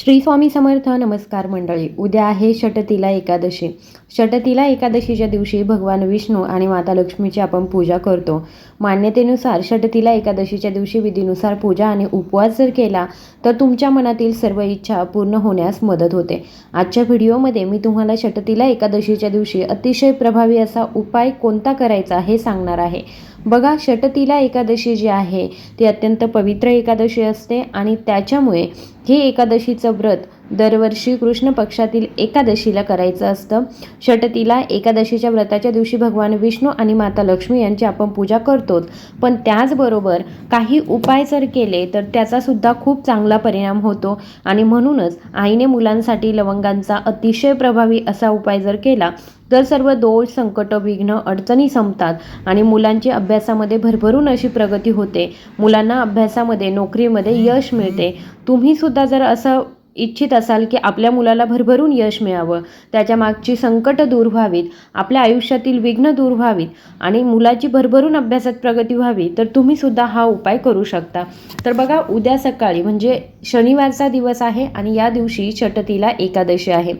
श्री स्वामी समर्थ नमस्कार मंडळी. उद्या आहे षटतिला एकादशी. षटतिला एकादशीच्या दिवशी भगवान विष्णू आणि माता लक्ष्मीची आपण पूजा करतो. मान्यतेनुसार षटतिला एकादशीच्या दिवशी विधीनुसार पूजा आणि उपवास जर केला तर तुमच्या मनातील सर्व इच्छा पूर्ण होण्यास मदत होते. आजच्या व्हिडिओमध्ये मी तुम्हाला षटतिला एकादशीच्या दिवशी अतिशय प्रभावी असा उपाय कोणता करायचा हे सांगणार आहे. बघा षटतिला एकादशी जी आहे ती अत्यंत पवित्र एकादशी असते आणि त्याच्यामुळे हे एकादशीचं व्रत दरवर्षी कृष्ण पक्षातील एकादशीला करायचं असतं. षटतीला एकादशीच्या व्रताच्या दिवशी भगवान विष्णू आणि माता लक्ष्मी यांची आपण पूजा करतोच. पण त्याचबरोबर काही उपाय जर केले तर त्याचासुद्धा खूप चांगला परिणाम होतो. आणि म्हणूनच आईने मुलांसाठी लवंगांचा अतिशय प्रभावी असा उपाय जर केला तर सर्व दोष संकट विघ्न अडचणी संपतात आणि मुलांची अभ्यासामध्ये भरभरून अशी प्रगती होते. मुलांना अभ्यासामध्ये नोकरीमध्ये यश मिळते. तुम्ही सुद्धा जर असं इच्छित असाल की आपल्या मुलाला भरभरून यश मिळावं. त्याच्या मागची संकटं दूर व्हावीत आपल्या आयुष्यातील विघ्न दूर व्हावीत आणि मुलाची भरभरून अभ्यासात प्रगती व्हावी तर तुम्ही सुद्धा हा उपाय करू शकता. तर बघा उद्या सकाळी म्हणजे शनिवारचा दिवस आहे आणि या दिवशी छटतीला एकादशी आहे.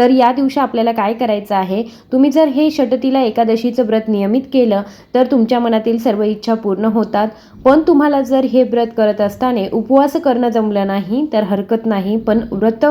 तर या दिवशी आपल्याला काय करायचं आहे? तुम्ही जर हे षटतीला एकादशीचं व्रत नियमित केलं तर तुमच्या मनातील सर्व इच्छा पूर्ण होतात. पण तुम्हाला जर हे व्रत करत असताना उपवास करणं जमलं नाही तर हरकत नाही. पण व्रत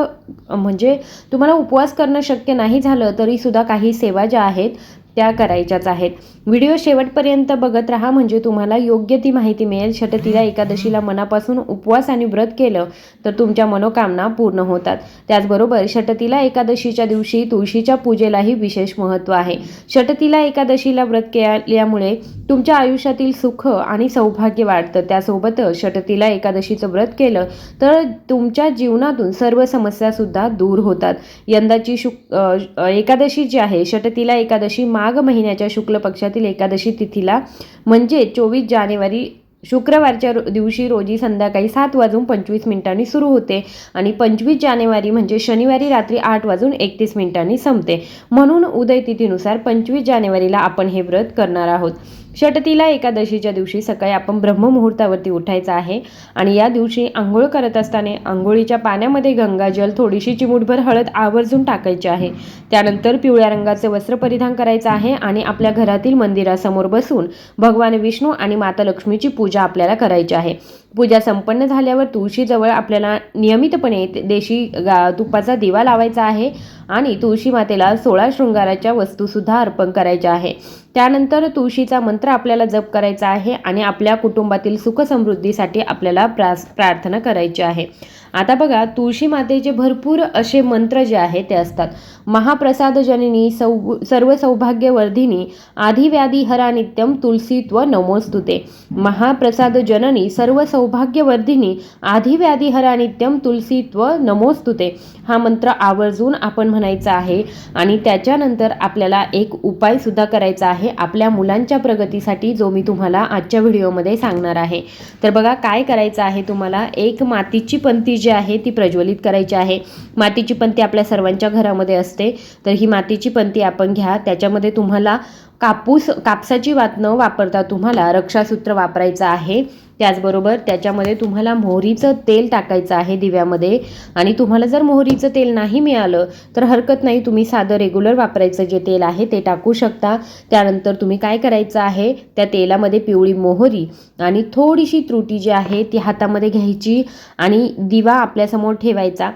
म्हणजे तुम्हाला उपवास करणं शक्य नाही झालं तरीसुद्धा काही सेवा ज्या आहेत त्या करायच्याच आहेत. व्हिडिओ शेवटपर्यंत बघत राहा म्हणजे तुम्हाला योग्य ती माहिती मिळेल. षटतीला एकादशीला मनापासून उपवास आणि व्रत केलं तर तुमच्या मनोकामना पूर्ण होतात. त्याचबरोबर षटतीला एकादशीच्या दिवशी तुळशीच्या पूजेलाही विशेष महत्त्व आहे. षटतीला एकादशीला व्रत केल्यामुळे तुमच्या आयुष्यातील सुख आणि सौभाग्य वाढतं. त्यासोबतच षटतीला एकादशीचं व्रत केलं तर तुमच्या जीवनातून सर्व समस्यासुद्धा दूर होतात. यंदाची शुक एकादशी जी आहे षटतीला एकादशी माघ महिन्याच्या शुक्ल पक्षातील एकादशी तिथीला म्हणजे चोवीस जानेवारी शुक्रवारच्या रो- दिवशी रोजी संध्याकाळी सात वाजून पंचवीस मिनिटांनी सुरू होते आणि पंचवीस जानेवारी म्हणजे शनिवारी रात्री आठ वाजून एकतीस मिनिटांनी संपते. म्हणून उदय तिथीनुसार पंचवीस जानेवारीला आपण हे व्रत करणार आहोत. षटतीला एकादशीच्या दिवशी सकाळी आपण ब्रह्ममुहूर्तावरती उठायचं आहे. आणि या दिवशी आंघोळ करत असताना आंघोळीच्या पाण्यामध्ये गंगाजल थोडीशी चिमूटभर हळद आवर्जून टाकायची आहे. त्यानंतर पिवळ्या रंगाचे वस्त्र परिधान करायचं आहे आणि आपल्या घरातील मंदिरासमोर बसून भगवान विष्णू आणि माता लक्ष्मीची पूजा आपल्याला करायची आहे. पूजा संपन्न झाल्यावर तुळशीजवळ आपल्याला नियमितपणे ते- देशी गा तुपाचा दिवा लावायचा आहे आणि तुळशी मातेला सोळा शृंगाराच्या वस्तूसुद्धा अर्पण करायच्या आहे. त्यानंतर तुळशीचा मंत्र आपल्याला जप करायचा आहे आणि आपल्या कुटुंबातील सुखसमृद्धीसाठी आपल्याला प्रास प्रार्थना करायची आहे. आता बघा तुळशी मातेचे भरपूर असे मंत्र जे आहेत ते असतात. महाप्रसाद जननी सौ सर्व सौभाग्यवर्धिनी आधिव्याधी हरा नित्यम तुलसीत्व नमोस्तुते. महाप्रसाद जननी सर्व सौभाग्यवर्धिनी आधिव्याधी हरा नित्यम तुलसीत्व नमोस्तुते. हा मंत्र आवर्जून आपण म्हणायचा आहे आणि त्याच्यानंतर आपल्याला एक उपाय सुद्धा करायचा आहे आपल्या मुलांच्या प्रगतीसाठी जो मी तुम्हाला आजच्या व्हिडिओमध्ये सांगणार आहे. तर बघा काय करायचं आहे तुम्हाला? एक मातीची पंथी जी आहे ती प्रज्वलित करायची आहे. मातीची पंती आपल्या सर्वांच्या घरामध्ये असते. तर ही मातीची पंती आपण घ्या. त्याच्यामध्ये तुम्हाला कापूस कापसाची वात न वापरता तुम्हाला रक्षासूत्र वापरायचं आहे. त्याचबरोबर त्याच्यामध्ये तुम्हाला मोहरीचं तेल टाकायचं आहे दिव्यामध्ये. आणि तुम्हाला जर मोहरीचं तेल नाही मिळालं तर हरकत नाही तुम्ही साधं रेग्युलर वापरायचं जे तेल आहे ते टाकू शकता. त्यानंतर तुम्ही काय करायचं आहे त्या तेलामध्ये पिवळी मोहरी आणि थोडीशी त्रुटी जी आहे ती हातामध्ये घ्यायची आणि दिवा आपल्यासमोर ठेवायचा.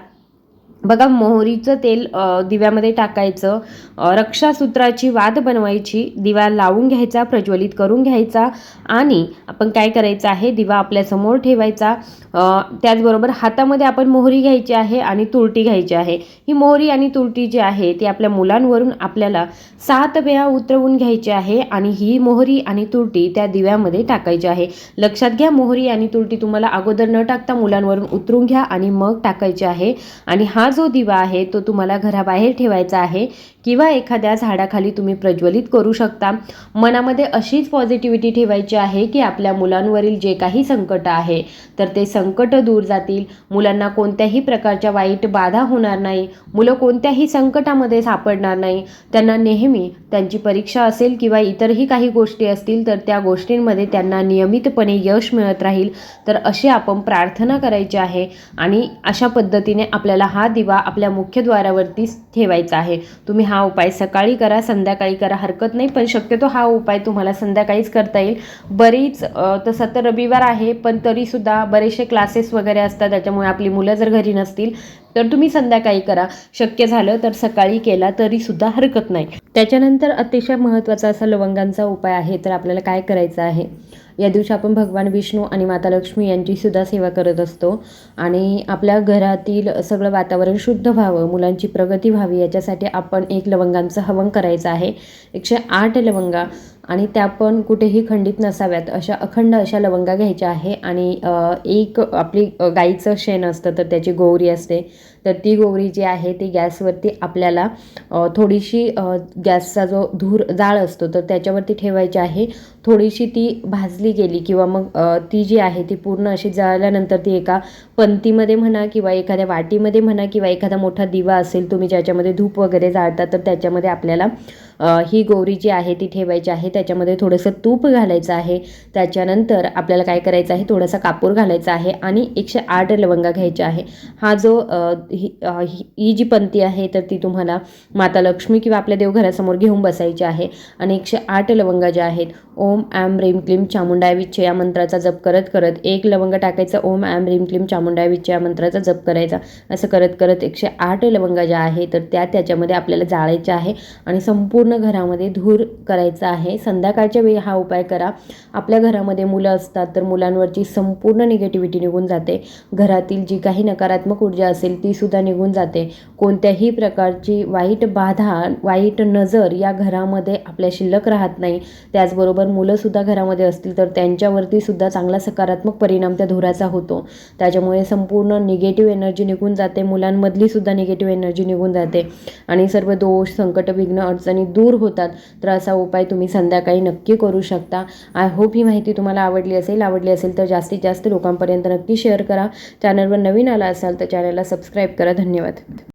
बघा मोहरीचं तेल दिव्यामध्ये टाकायचं. रक्षासूत्राची वाद बनवायची. दिवा लावून घ्यायचा प्रज्वलित करून घ्यायचा. आणि आपण काय करायचं आहे? दिवा आपल्यासमोर ठेवायचा. त्याचबरोबर हातामध्ये आपण मोहरी घ्यायची आहे आणि तुरटी घ्यायची आहे. ही मोहरी आणि तुरटी जी आहे ती आपल्या मुलांवरून आपल्याला सात वेळा उतरवून घ्यायची आहे आणि ही मोहरी आणि तुरटी त्या दिव्यामध्ये टाकायची आहे. लक्षात घ्या मोहरी आणि तुरटी तुम्हाला अगोदर न टाकता मुलांवरून उतरून घ्या आणि मग टाकायची आहे. आणि हा जो दिवा आहे तो तुम्हाला घराबाहेर ठेवायचा आहे किंवा एखाद्या झाडाखाली तुम्ही प्रज्वलित करू शकता. मनामध्ये अशीच पॉझिटिव्हिटी ठेवायची आहे की आपल्या मुलांवरील जे काही संकट आहे तर ते संकट दूर जातील. मुलांना कोणत्याही प्रकारच्या वाईट बाधा होणार नाही. मुलं कोणत्याही संकटामध्ये सापडणार नाही. त्यांना नेहमी त्यांची परीक्षा असेल किंवा इतरही काही गोष्टी असतील तर त्या गोष्टींमध्ये त्यांना नियमितपणे यश मिळत राहील. तर अशी आपण प्रार्थना करायची आहे आणि अशा पद्धतीने आपल्याला हा दिवा आपल्या मुख्यद्वारावरती ठेवायचा आहे. तुम्ही हा उपाय सकाळी करा संध्याकाळी करा हरकत नाही पण शक्यतो हा उपाय तुम्हाला संध्याकाळीच करता येईल. बरीच तसं तर रविवार आहे पण तरीसुद्धा बरेचसे क्लासेस वगैरे असतात त्याच्यामुळे आपली मुलं जर घरी नसतील तर तुम्ही संध्याकाळी करा. शक्य झालं तर सकाळी केला तरीसुद्धा हरकत नाही. त्याच्यानंतर अतिशय महत्त्वाचा असा लवंगांचा उपाय आहे तर आपल्याला काय करायचं आहे? या दिवशी आपण भगवान विष्णू आणि माता लक्ष्मी यांची सुद्धा सेवा करत असतो. आणि आपल्या घरातील सगळं वातावरण शुद्ध व्हावं मुलांची प्रगती व्हावी याच्यासाठी आपण एक लवंगांचं हवन करायचं आहे. एकशे आठ लवंगा आणि त्या पण कुठेही खंडित नसाव्यात अशा अखंड अशा लवंगा घ्यायच्या आहे. आणि एक आपली गाईचं शेण असतं तर त्याची गोवरी असते. तर ती गोवरी जी आहे ती गॅसवरती आपल्याला थोडीशी गॅसचा जो धूर जाळ असतो तर त्याच्यावरती ठेवायची आहे. थोडीशी ती भाजली गेली किंवा मग ती जी आहे ती पूर्ण अशी जळल्यानंतर ती एका पंतीमध्ये म्हणा किंवा एखाद्या वाटीमध्ये म्हणा किंवा एखादा मोठा दिवा असेल तुम्ही ज्याच्यामध्ये धूप वगैरे जाळता तर त्याच्यामध्ये आपल्याला ही गोवरी जी आहे ती ठेवायची आहे. त्याच्यामध्ये थोडंसं तूप घालायचं आहे. त्याच्यानंतर आपल्याला काय करायचं आहे थोडासा कापूर घालायचा आहे आणि एकशे आठ लवंगा घ्यायच्या आहे. हा जो ही ही जी पंथी आहे तर ती तुम्हाला माता लक्ष्मी किंवा आपल्या देवघरासमोर घेऊन बसायची आहे. आणि एकशे आठ लवंगा ज्या आहेत ओम ॲम रेम क्लीम चामुंडाय विच्छ या मंत्राचा जप करत करत एक लवंग टाकायचं. ओम ॲम रिम क्लीम चामुंडाय विच्छ या मंत्राचा जप करायचा. असं करत करत एकशे आठ लवंगा ज्या आहे तर त्या त्याच्यामध्ये आपल्याला जाळायच्या आहे. आणि संपूर्ण पूर्ण घरामध्ये धूर करायचा आहे. संध्याकाळच्या वेळी हा उपाय करा. आपल्या घरामध्ये मुलं असतात तर मुलांवरची संपूर्ण निगेटिव्हिटी निघून जाते. घरातील जी काही नकारात्मक ऊर्जा असेल ती सुद्धा निघून जाते. कोणत्याही प्रकारची वाईट बाधा वाईट नजर या घरामध्ये आपल्या शिल्लक राहत नाही. त्याचबरोबर मुलंसुद्धा घरामध्ये असतील तर त्यांच्यावरती सुद्धा चांगला सकारात्मक परिणाम त्या धुराचा होतो. त्याच्यामुळे संपूर्ण निगेटिव्ह एनर्जी निघून जाते. मुलांमधली सुद्धा निगेटिव्ह एनर्जी निघून जाते. आणि सर्व दोष संकट विघ्न अडचणी दूर होतात तर असा उपाय तुम्ही संध्याकाळी नक्की करू शकता. आय होप ही माहिती तुम्हाला आवडली असेल. आवडली असेल तर जास्तीत जास्त लोकांपर्यंत नक्की शेअर करा. चॅनलवर नवीन आला असाल तर चॅनलला सबस्क्राईब करा. धन्यवाद.